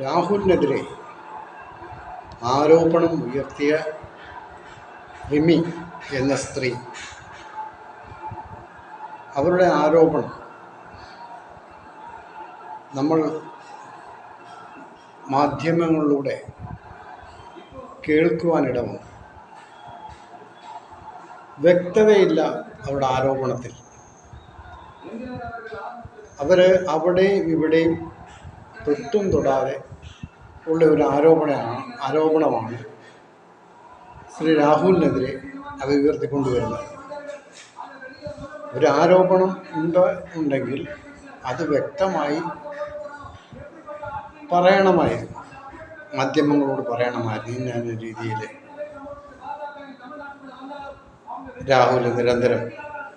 രാഹുലിനെതിരെ ആരോപണം ഉയർത്തിയ റിമി എന്ന സ്ത്രീ. അവരുടെ ആരോപണം നമ്മൾ മാധ്യമങ്ങളിലൂടെ കേൾക്കുവാനിടവന്നു. വ്യക്തതയില്ല അവരുടെ ആരോപണത്തിൽ. അവർ അവിടെയും ഇവിടെയും തൊട്ടും തൊടാതെ ഉള്ള ഒരു ആരോപണമാണ് ആരോപണമാണ് ശ്രീ രാഹുലിനെതിരെ അത് ഉയർത്തിക്കൊണ്ടുവരുന്നത്. ഒരു ആരോപണം ഉണ്ട് ഉണ്ടെങ്കിൽ അത് വ്യക്തമായി പറയണമായിരുന്നു. മാധ്യമങ്ങളോട് പറയണമായിരുന്നു ഇന്ന രീതിയിൽ രാഹുൽ നിരന്തരം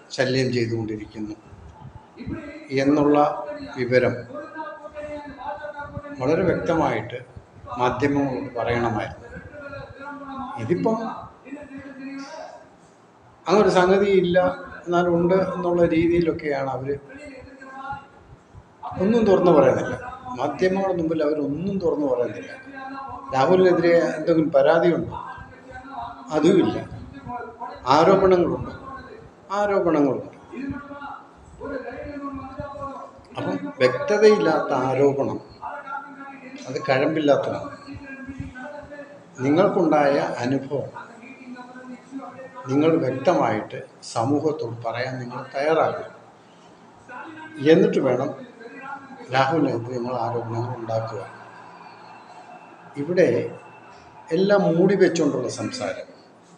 ശല്യം ചെയ്തുകൊണ്ടിരിക്കുന്നു എന്നുള്ള വിവരം വളരെ വ്യക്തമായിട്ട് മാധ്യമങ്ങളോട് പറയണമായിരുന്നു. ഇതിപ്പം അങ്ങനൊരു സംഗതി ഇല്ല എന്നാൽ ഉണ്ട് എന്നുള്ള രീതിയിലൊക്കെയാണ് അവർ ഒന്നും തുറന്നു പറയുന്നില്ല. മാധ്യമങ്ങളുടെ മുമ്പിൽ അവരൊന്നും തുറന്നു പറയുന്നില്ല. രാഹുലിനെതിരെ എന്തെങ്കിലും പരാതിയുണ്ടോ? അതുമില്ല ആരോപണങ്ങളുണ്ട്? ആരോപണങ്ങളുണ്ട്. അപ്പം വ്യക്തതയില്ലാത്ത ആരോപണം അത് കഴമ്പില്ലാത്തതാണ്. നിങ്ങൾക്കുണ്ടായ അനുഭവം നിങ്ങൾ വ്യക്തമായിട്ട് സമൂഹത്തോട് പറയാൻ നിങ്ങൾ തയ്യാറാകും എന്നിട്ട് വേണം രാഹുലിനെതിരെ നിങ്ങൾ ആരോപണങ്ങൾ ഉണ്ടാക്കുക. ഇവിടെ എല്ലാം മൂടി വെച്ചുകൊണ്ടുള്ള സംസാരം.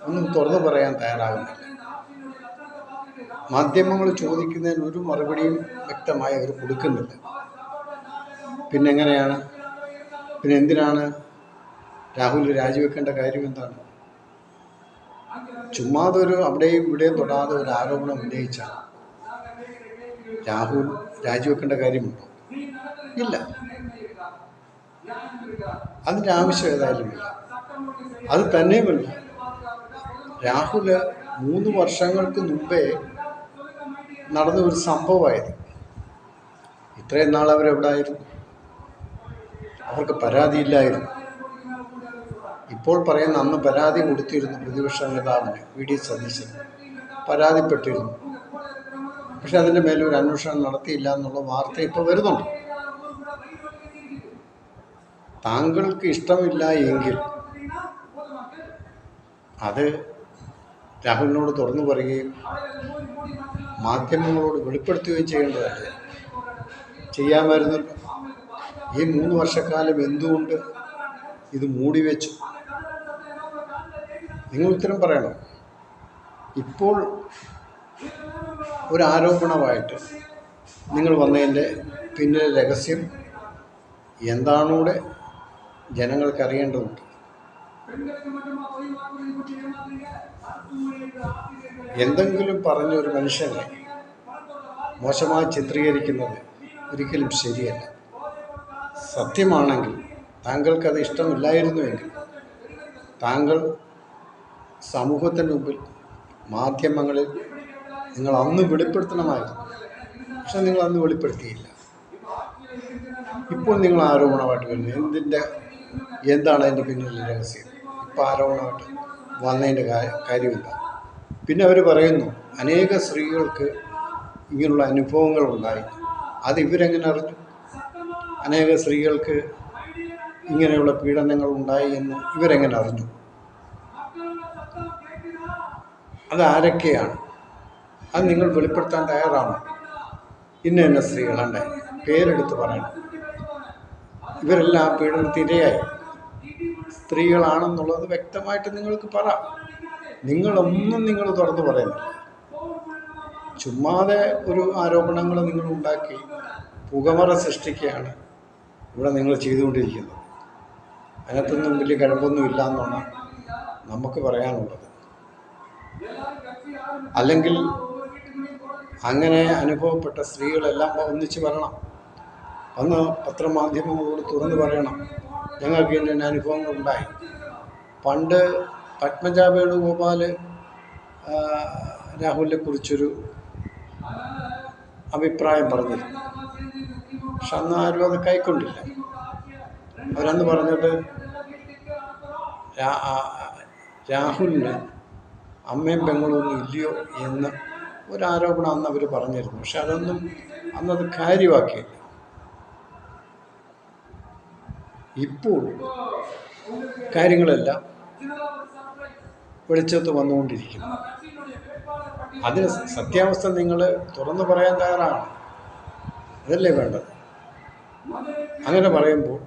ഒന്നും തുറന്നു പറയാൻ തയ്യാറാകുന്നില്ല. മാധ്യമങ്ങൾ ചോദിക്കുന്നതിന് ഒരു മറുപടിയും വ്യക്തമായി അവർ കൊടുക്കുന്നില്ല. പിന്നെ എങ്ങനെയാണ് പിന്നെ എന്തിനാണ് രാഹുൽ രാജിവെക്കേണ്ട കാര്യം എന്താണ്? ചുമ്മാതെ ഒരു അവിടെയും ഇവിടെയും തൊടാതെ ഒരു ആരോപണം ഉന്നയിച്ച രാഹുൽ രാജിവെക്കേണ്ട കാര്യമുണ്ടോ? ഇല്ല. അതിന്റെ ആവശ്യം ഏതായാലും ഇല്ല. അത് തന്നെയുമല്ല രാഹുൽ മൂന്ന് വർഷങ്ങൾക്ക് മുമ്പേ നടന്ന ഒരു സംഭവമായത് ഇത്രയും നാൾ അവരെവിടായിരുന്നു അവർക്ക് പരാതിയില്ലായിരുന്നു. ഇപ്പോൾ പറയുന്ന അന്ന് പരാതി കൊടുത്തിരുന്നു പ്രതിപക്ഷ നേതാവിന് വി ഡി സതീശൻ. പരാതിപ്പെട്ടിരുന്നു. പക്ഷെ അതിന്റെ മേലെ ഒരു അന്വേഷണം നടത്തിയില്ല എന്നുള്ള വാർത്ത ഇപ്പോൾ വരുന്നുണ്ട്. താങ്കൾക്ക് ഇഷ്ടമില്ല എങ്കിൽ അത് രാഹുലിനോട് തുറന്നു പറയുകയും മാധ്യമങ്ങളോട് വെളിപ്പെടുത്തുകയും ചെയ്യേണ്ടതല്ലേ? ചെയ്യാമായിരുന്നല്ലോ ഈ മൂന്ന് വർഷക്കാലം എന്തുകൊണ്ട് ഇത് മൂടി വെച്ചു? നിങ്ങൾ ഉത്തരം പറയണം. ഇപ്പോൾ ഒരു ആരോപണമായിട്ട് നിങ്ങൾ വന്നതിന്റെ പിന്നിലെ രഹസ്യം എന്താണൂടെ ജനങ്ങൾക്ക് അറിയേണ്ടതുണ്ട് എന്തെങ്കിലും പറഞ്ഞ ഒരു മനുഷ്യനെ മോശമായി ചിത്രീകരിക്കുന്നത് ഒരിക്കലും ശരിയല്ല. സത്യമാണെങ്കിൽ താങ്കൾക്കത് ഇഷ്ടമില്ലായിരുന്നുവെങ്കിൽ താങ്കൾ സമൂഹത്തിന് മുമ്പിൽ മാധ്യമങ്ങളിൽ നിങ്ങൾ അന്ന് വെളിപ്പെടുത്തണമായിരുന്നു. പക്ഷെ നിങ്ങൾ അന്ന് വെളിപ്പെടുത്തിയില്ല. ഇപ്പോൾ നിങ്ങൾ ആരോപണമായിട്ട് വരുന്നു? എന്തിന്റെ എന്താണ് അതിന്റെ പിന്നിലെ രഹസ്യം? ഇപ്പോൾ ആരോപണമായിട്ട് വന്നതിന്റെ കാര്യമില്ല പിന്നെ അവർ പറയുന്നു അനേക സ്ത്രീകൾക്ക് ഇങ്ങനെയുള്ള അനുഭവങ്ങൾ ഉണ്ടായി. അത് ഇവരെങ്ങനെ അറിഞ്ഞു? അനേക സ്ത്രീകൾക്ക് ഇങ്ങനെയുള്ള പീഡനങ്ങൾ ഉണ്ടായി എന്ന് ഇവരെങ്ങനെ അറിഞ്ഞു? അത് ആരൊക്കെയാണ്? അത് നിങ്ങൾ വെളിപ്പെടുത്താൻ തയ്യാറാണോ? ഇന്ന ഇന്ന സ്ത്രീകളുണ്ട് പേരെടുത്ത് പറയണം. ഇവരെല്ലാം പീഡനത്തിരയായി സ്ത്രീകളാണെന്നുള്ളത് വ്യക്തമായിട്ട് നിങ്ങൾക്ക് പറ. നിങ്ങളൊന്നും നിങ്ങൾ തുറന്നു പറയുന്നില്ല ചുമ്മാതെ ഒരു ആരോപണങ്ങൾ നിങ്ങൾ ഉണ്ടാക്കി പുകമറ സൃഷ്ടിക്കുകയാണ് ഇവിടെ നിങ്ങൾ ചെയ്തുകൊണ്ടിരിക്കുന്നത് അതിനകത്തൊന്നും വലിയ കിഴപ്പൊന്നും ഇല്ല എന്നാണ് നമുക്ക് പറയാനുള്ളത്. അല്ലെങ്കിൽ അങ്ങനെ അനുഭവപ്പെട്ട സ്ത്രീകളെല്ലാം ഒന്നിച്ച് വരണം. അന്ന് പത്രമാധ്യമങ്ങളോട് തുറന്നു പറയണം. ഞങ്ങൾക്ക് ഇന്ന അനുഭവങ്ങൾ ഉണ്ടായി പണ്ട് പത്മജ വേണുഗോപാൽ രാഹുലിനെ കുറിച്ചൊരു അഭിപ്രായം പറഞ്ഞിരുന്നു. പക്ഷെ അന്ന് ആരും അത് കൈക്കൊണ്ടില്ല. അവരന്ന് പറഞ്ഞത് രാഹുലിന് അമ്മയും പെങ്ങളും ഇല്ലയോ? എന്ന് ഒരാരോപണം അന്ന് അവർ പറഞ്ഞിരുന്നു. പക്ഷെ അതൊന്നും അന്നത് കാര്യമാക്കിയില്ല. ഇപ്പോൾ കാര്യങ്ങളെല്ലാം വെളിച്ചത്ത് വന്നുകൊണ്ടിരിക്കുന്നു. അതിന് സത്യാവസ്ഥ നിങ്ങൾ തുറന്നു പറയാൻ തയ്യാറാണ്. അതല്ലേ വേണ്ടത്? അങ്ങനെ പറയുമ്പോൾ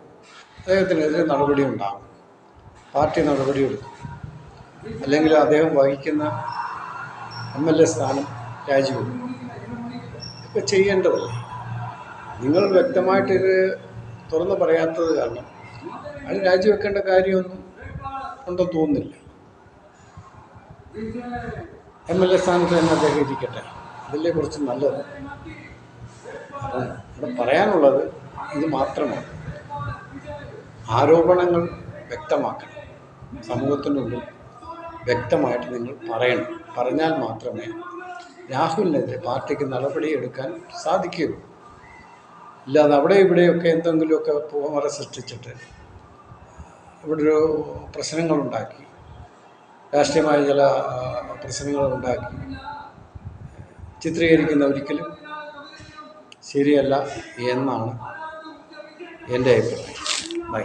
അദ്ദേഹത്തിനെതിരെ നടപടി ഉണ്ടാകും. പാർട്ടി നടപടിയെടുക്കും അല്ലെങ്കിൽ അദ്ദേഹം വഹിക്കുന്ന എം എൽ എ സ്ഥാനം രാജിവെക്കും. ഇപ്പം ചെയ്യേണ്ടതല്ലേ നിങ്ങൾ വ്യക്തമായിട്ടിത് തുറന്ന് പറയാത്തത് കാരണം അത് രാജിവെക്കേണ്ട കാര്യമൊന്നും ഉണ്ടെന്ന് തോന്നുന്നില്ല. എം എൽ എ സ്ഥാനത്ത് തന്നെ അദ്ദേഹം ഇരിക്കട്ടെ. അതിലെ കുറിച്ച് നല്ലത്. അപ്പം ഇവിടെ പറയാനുള്ളത്. ഇത് മാത്രമാണ്. ആരോപണങ്ങൾ വ്യക്തമാക്കണം. സമൂഹത്തിനുള്ളിൽ വ്യക്തമായിട്ട് നിങ്ങൾ പറയണം. പറഞ്ഞാൽ മാത്രമേ രാഹുലിനെതിരെ പാർട്ടിക്ക് നടപടിയെടുക്കാൻ സാധിക്കുകയുള്ളൂ. ഇല്ലാതെ അവിടെ ഇവിടെയൊക്കെ എന്തെങ്കിലുമൊക്കെ പൂമറ സൃഷ്ടിച്ചിട്ട് ഇവിടെ ഒരു പ്രശ്നങ്ങളുണ്ടാക്കി രാഷ്ട്രീയമായ ചില പ്രശ്നങ്ങളുണ്ടാക്കി ചിത്രീകരിക്കുന്ന ഒരിക്കലും ശരിയല്ല എന്നാണ് എന്റെ അഭിപ്രായം. ബൈ.